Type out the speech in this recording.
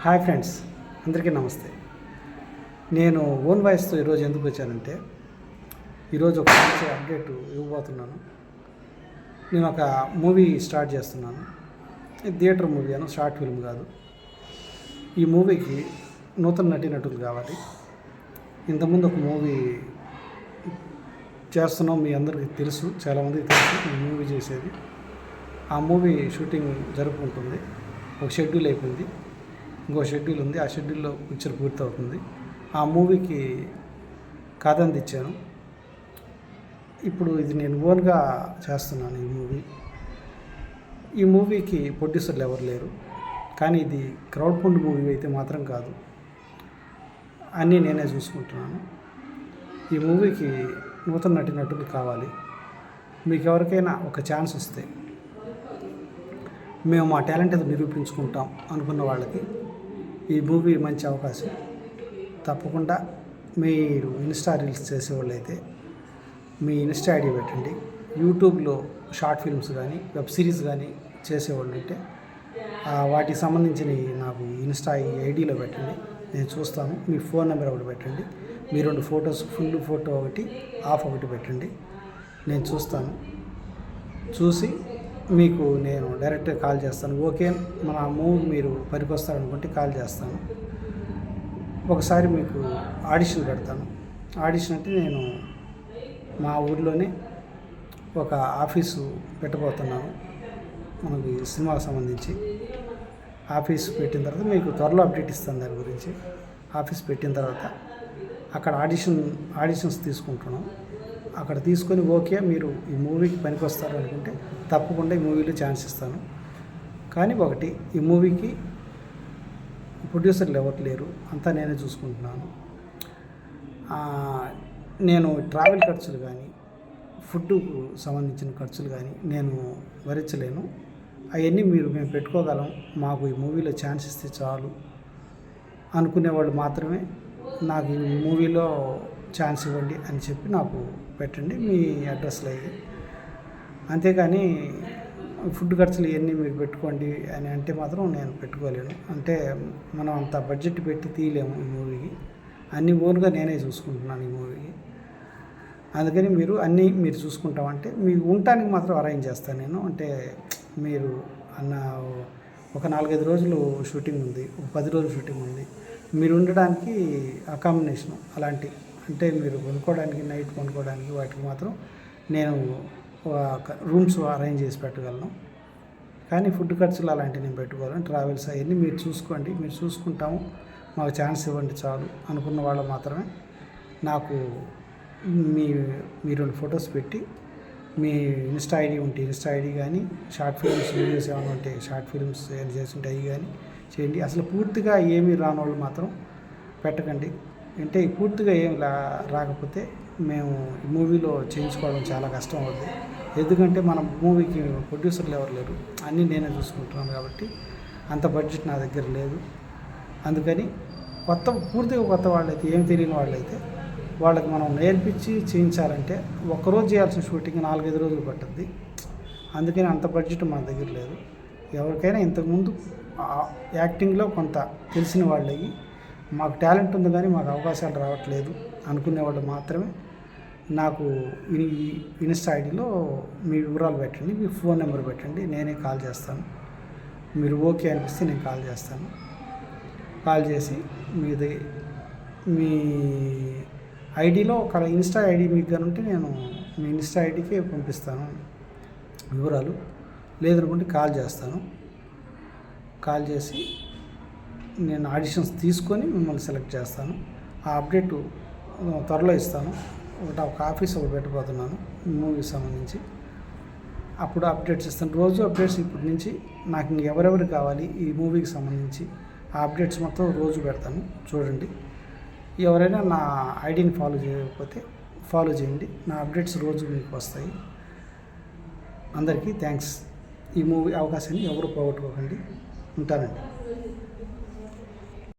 Hi friends అందరికీ నమస్తే. నేను ఓన్ వాయిస్తో ఈరోజు ఎందుకు వచ్చానంటే ఈరోజు ఒక మంచి అప్డేట్ ఇవ్వబోతున్నాను. నేను ఒక మూవీ స్టార్ట్ చేస్తున్నాను. థియేటర్ మూవీ అను షార్ట్ ఫిల్మ్ కాదు. ఈ మూవీకి నూతన నటీనటులు కావాలి. ఇంతకుముందు ఒక మూవీ చేస్తున్నాం మీ అందరికీ తెలుసు చాలామందికి తెలుసు ఈ మూవీ చేసేది. ఆ మూవీ షూటింగ్ జరుపుకుంటుంది. ఒక షెడ్యూల్ అయిపోయింది. ఇంకో షెడ్యూల్ ఉంది. ఆ షెడ్యూల్లో పిక్చర్ పూర్తవుతుంది. ఆ మూవీకి కథ ఇచ్చాను ఇప్పుడు ఇది నేను ఓన్గా చేస్తున్నాను ఈ మూవీ. ఈ మూవీకి ప్రొడ్యూసర్లు ఎవరు లేరు. కానీ ఇది క్రౌడ్ ఫండ్ మూవీ అయితే మాత్రం కాదు. అన్నీ నేనే చూసుకుంటున్నాను. ఈ మూవీకి నూతన నటినటులు కావాలి. మీకు ఎవరికైనా ఒక ఛాన్స్ వస్తే మేము మా టాలెంట్ అది నిరూపించుకుంటాం అనుకున్న వాళ్ళకి ఈ మూవీ మంచి అవకాశం. తప్పకుండా మీరు ఇన్స్టా రీల్స్ చేసేవాళ్ళు అయితే మీ ఇన్స్టా ఐడి పెట్టండి. యూట్యూబ్లో షార్ట్ ఫిల్మ్స్ కానీ వెబ్ సిరీస్ కానీ చేసేవాళ్ళు ఉంటే వాటికి సంబంధించిన నాకు ఇన్స్టా ఈ ఐడిలో పెట్టండి. నేను చూస్తాను. మీ ఫోన్ నెంబర్ ఒకటి పెట్టండి. మీ రెండు ఫొటోస్ ఫుల్ ఫోటో ఒకటి ఆఫ్ ఒకటి పెట్టండి. నేను చూస్తాను. చూసి మీకు నేను డైరెక్ట్గా కాల్ చేస్తాను. ఓకే మన మూవీ మీరు పనికొస్తారనుకుంటే కాల్ చేస్తాను. ఒకసారి మీకు ఆడిషన్ పెడతాను. ఆడిషన్ అంటే నేను మా ఊర్లోనే ఒక ఆఫీసు పెట్టబోతున్నాను. మనకి సినిమాకి సంబంధించి ఆఫీస్ పెట్టిన తర్వాత మీకు త్వరలో అప్డేట్ ఇస్తాను దాని గురించి. ఆఫీస్ పెట్టిన తర్వాత అక్కడ ఆడిషన్ ఆడిషన్స్ తీసుకుంటున్నాం. అక్కడ తీసుకొని ఓకే మీరు ఈ మూవీకి పనికొస్తారు అనుకుంటే తప్పకుండా ఈ మూవీలో ఛాన్స్ ఇస్తాను. కానీ ఒకటి ఈ మూవీకి ప్రొడ్యూసర్లు ఎవరు లేరు అంతా నేనే చూసుకుంటున్నాను. నేను ట్రావెల్ ఖర్చులు కానీ ఫుడ్కు సంబంధించిన ఖర్చులు కానీ నేను భరించలేను. అవన్నీ మీరు మేము పెట్టుకోగలం మాకు ఈ మూవీలో ఛాన్స్ ఇస్తే చాలు అనుకునేవాళ్ళు మాత్రమే. నాకు ఈ మూవీలో ఛాన్స్ ఇవ్వండి అని చెప్పి నాకు పెట్టండి మీ అడ్రస్లో అయ్యి అంతేగాని ఫుడ్ ఖర్చులు ఇవన్నీ మీరు పెట్టుకోండి అని అంటే మాత్రం నేను పెట్టుకోలేను. అంటే మనం అంత బడ్జెట్ పెట్టి తీయలేము ఈ మూవీకి. అన్ని ఓన్గా నేనే చూసుకుంటున్నాను ఈ మూవీకి. అందుకని మీరు అన్నీ మీరు చూసుకుంటామంటే మీకు ఉండటానికి మాత్రం అరేంజ్ చేస్తాను నేను. అంటే మీరు అన్న ఒక నాలుగైదు రోజులు షూటింగ్ ఉంది ఒక పది రోజులు షూటింగ్ ఉంది. మీరు ఉండడానికి అకామిడేషన్ అలాంటి అంటే మీరు కొనుక్కోవడానికి నైట్ కొనుక్కోవడానికి వాటికి మాత్రం నేను రూమ్స్ అరేంజ్ చేసి పెట్టగలను. కానీ ఫుడ్ ఖర్చులు అలాంటివి నేను పెట్టుకోవాలని ట్రావెల్స్ అవన్నీ మీరు చూసుకోండి. మీరు చూసుకుంటాము. మాకు ఛాన్స్ ఇవ్వండి చాలు అనుకున్న వాళ్ళు మాత్రమే నాకు మీ మీరు ఫొటోస్ పెట్టి మీ ఇన్స్టా ఐడి ఉంటే ఇన్స్టా ఐడి కానీ షార్ట్ ఫిల్మ్స్ వీడియోస్ ఏమైనా ఉంటే షార్ట్ ఫిల్మ్స్ ఏమైనా చేసి అవి కానీ చేయండి. అసలు పూర్తిగా ఏమీ రాని వాళ్ళు మాత్రం పెట్టకండి. అంటే పూర్తిగా ఏం రా రాకపోతే మేము ఈ మూవీలో చేయించుకోవడం చాలా కష్టం అవుతుంది ఎందుకంటే మన మూవీకి ప్రొడ్యూసర్లు ఎవరు లేరు. అన్నీ నేనే చూసుకుంటున్నాను కాబట్టి అంత బడ్జెట్ నా దగ్గర లేదు. అందుకని కొత్త పూర్తిగా కొత్త వాళ్ళైతే ఏం తెలియని వాళ్ళైతే వాళ్ళకి మనం నేర్పించి చేయించాలంటే ఒక్కరోజు చేయాల్సిన షూటింగ్ నాలుగైదు రోజులు పట్టుద్ది. అందుకని అంత బడ్జెట్ మన దగ్గర లేదు. ఎవరికైనా ఇంతకుముందు యాక్టింగ్లో కొంత తెలిసిన వాళ్ళకి మాకు టాలెంట్ ఉంది కానీ మాకు అవకాశాలు రావట్లేదు అనుకునే వాళ్ళు మాత్రమే నాకు ఇన్స్టా ఐడిలో మీ వివరాలు పెట్టండి మీ ఫోన్ నెంబర్ పెట్టండి నేనే కాల్ చేస్తాను. మీరు ఓకే అనిపిస్తే నేను కాల్ చేస్తాను. కాల్ చేసి మీది మీ ఐడిలో ఒక ఇన్స్టా ఐడి మీకు కానీ ఉంటే నేను మీ ఇన్స్టా ఐడికే పంపిస్తాను వివరాలు. లేదనుకుంటే కాల్ చేస్తాను. కాల్ చేసి నేను ఆడిషన్స్ తీసుకొని మిమ్మల్ని సెలెక్ట్ చేస్తాను. ఆ అప్డేట్ త్వరలో ఇస్తాను. ఒకటి ఒక ఆఫీస్ ఒకటి పెట్టబోతున్నాను మూవీకి సంబంధించి. అప్పుడు అప్డేట్స్ ఇస్తాను. రోజు అప్డేట్స్ ఇప్పటి నుంచి నాకు ఇంక ఎవరెవరు కావాలి ఈ మూవీకి సంబంధించి ఆ అప్డేట్స్ మొత్తం రోజు పెడతాను. చూడండి. ఎవరైనా నా ఐడిని ఫాలో చేయకపోతే ఫాలో చేయండి. నా అప్డేట్స్ రోజు మీకు వస్తాయి. అందరికీ థ్యాంక్స్. ఈ మూవీ అవకాశాన్ని ఎవరు పోగొట్టుకోకండి. ఉంటానండి.